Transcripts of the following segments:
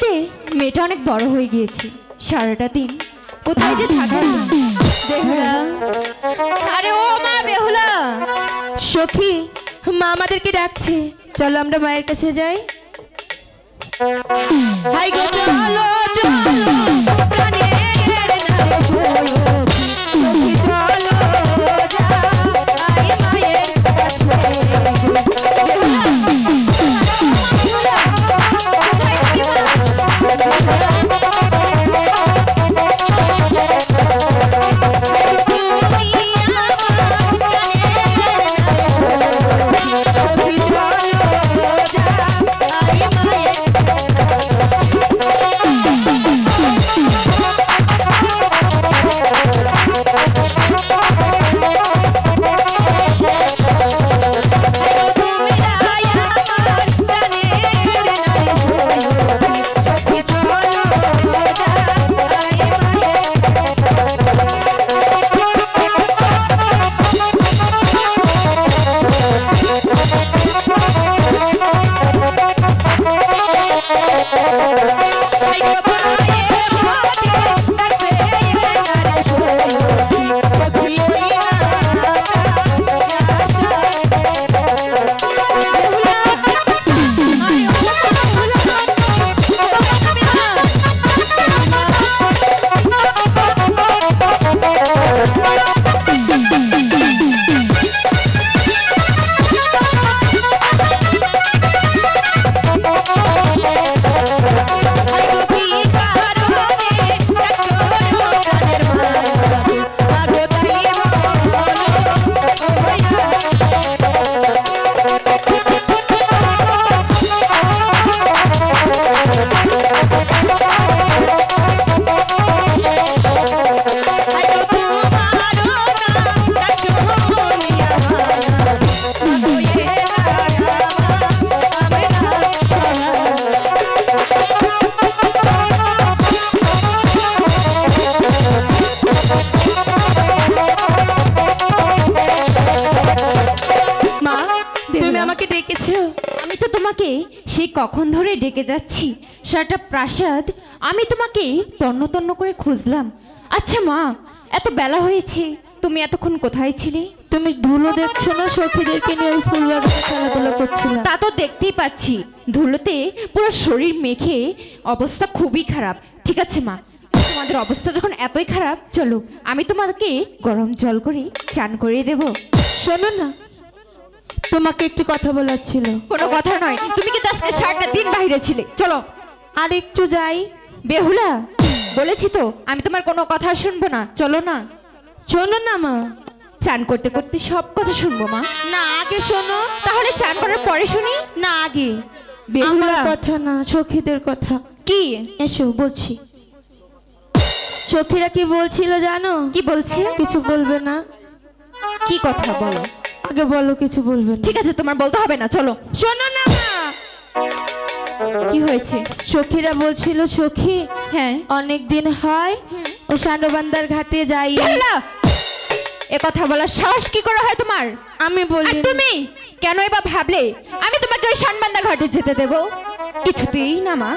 দেখতে মেয়েটা অনেক বড় হয়ে গিয়েছে। সারাটা দিন কোথায় যে থাকে আরে ও মা, বেহুলা। সখী, মা আমাদেরকে ডাকছে। চলো আমরা মায়ের কাছে যাই। হাই গো, চলো। ডেকেছো আমি তো তোমাকে সেই কখন ধরে ডেকে যাচ্ছি সারাটা প্রাসাদ আমি তোমাকে তন্ন তন্ন করে খুঁজলাম। আচ্ছা মা এত বেলা হয়েছে তুমি এতক্ষণ কোথায় ছিলে? তুমি ধুলো দেখছ না সখীদেরকে নিয়ে ওই ফুল বাগানে খেলাধুলা করছিলাম তা তো দেখতেই পাচ্ছি ধুলোতে পুরো শরীর মেখে অবস্থা খুবই খারাপ। ঠিক আছে মা তোমাদের অবস্থা যখন এতই খারাপ চলো আমি তোমাকে গরম জল করে চান করিয়ে দেব। শোনো না তোমাকে একটু কথা বলার ছিল। কোনো কথা নয়। তুমি কিন্তু আজকে সারাটা দিন বাইরে ছিলে। চলো। আর একটু যাই। বেহুলা বলেছি তো আমি তোমার কোনো কথা শুনব না। চলো না। শোনো না মা। চান করতে করতে সব কথা শুনব মা। না আগে শোনো। তাহলে চান করার পরে শুনি। না আগে। বেহুলা। কথা না সখীদের কথা। কি? এসো বলছি। সখীরা কি বলছিল জানো? কি বলছে? কিছু বলবে না। কি কথা বলো? আগে বলো কিছু বলবে ঠিক আছে তোমার বলতে হবে না চলো। শোনো না কি হয়েছে? সখীরা বলছিল সখী হ্যাঁ। অনেক দিন হয় ও সান্ডবান্দার ঘাটে যাই। এ কথা বলার সাহস কি করে হয় তোমার? আমি বলি তুমি? কেন এবার ভাবলে? আমি তোমাকে ওই সানবান্দা ঘাটে যেতে দেব। কিছুতেই না মা।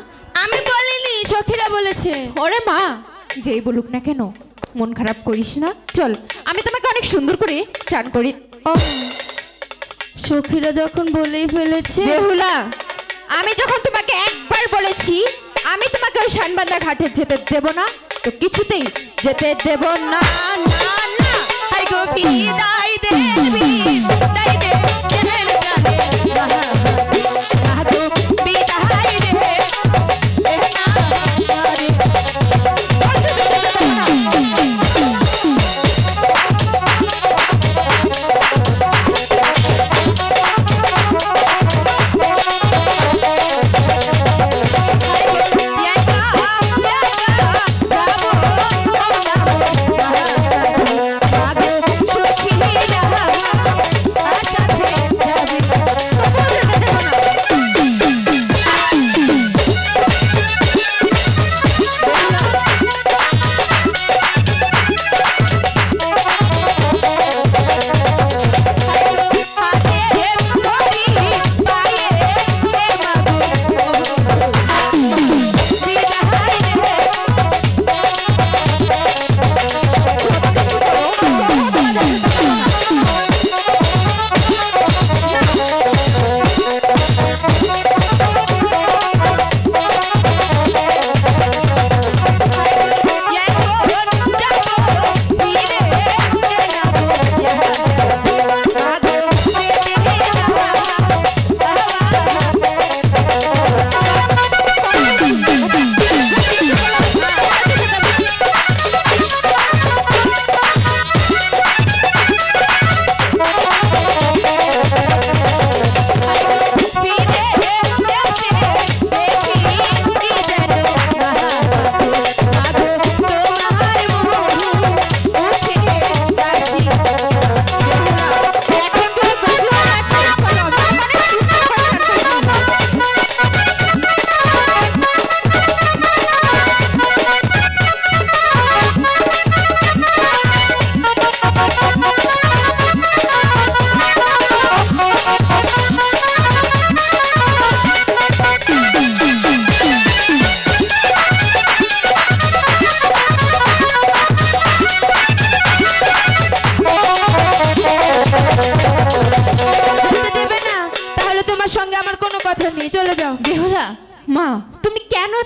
আমি বলিনি সখীরা বলেছে। ওরে মা যেই বলুক না কেন মন খারাপ করিস না। চল আমি তোমাকে অনেক সুন্দর করে চান করি। সখীরা যখন বলেই ফেলেছে বেহুলা, আমি যখন তোমাকে একবার বলেছি, আমি তোমাকে ওই শানবান্দা ঘাটে যেতে দেব না। তো কিছুতেই যেতে দেব না।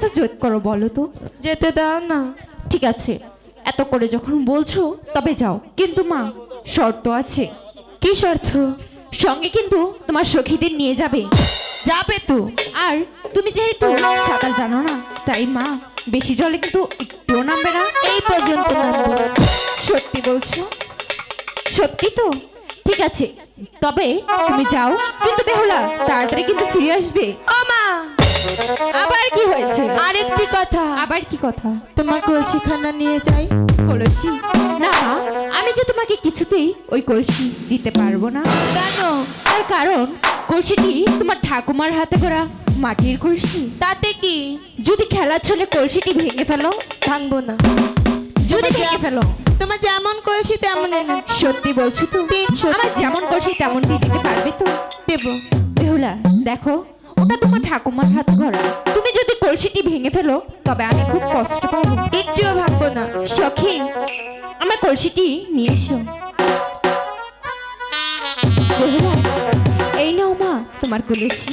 এত জোর করো বলো তো। যেতে দাও না। ঠিক আছে। এত করে যখন বলছো তবে যাও। কিন্তু মা শর্ত আছে। কি শর্ত? সঙ্গে কিন্তু তোমার সখীদের নিয়ে যাবে। যাবে তো। আর তুমি যেহেতু সাঁতার জানো না তাই মা বেশি জলে কিন্তু একটুও নামবে না। এই পর্যন্ত নামবো সত্যি বলছো? সত্যি তো? ঠিক আছে। তবে তুমি যাও। কিন্তু বেহুলা তাড়াতাড়ি কিন্তু ফিরে আসবে। ও মা আবার কি হয়েছে। আরেকটি কথা। আবার কি কথা? তোমার কলসিখানা নিয়ে যাই। কলসি? না আমি যে তোমাকে কিছুতেই ওই কলসি দিতে পারব না। কেন? তার কারণ কলসিটি তোমার ঠাকুমার হাতে করা মাটির কলসি। তাতে কি? যদি খেলার ছলে কলসিটি ভেঙে ফেলো ভাঙবো না। যদি ভেঙে ফেলো। তোমার যেমন কলসি তেমন এনে সত্যি বলছি তো। আমার যেমন কলসি তেমন দিয়ে দিতে পারবে তো? দেবো। বেহুলা দেখো ওটা তোমার ঠাকুমার হাত ঘরা তুমি যদি কলসিটি ভেঙে ফেলো তবে আমি খুব কষ্ট পাবো। একটুও ভাববো না। সখী আমার কলসিটি নিয়ে এসো। এই নাও মা তোমার কলসি।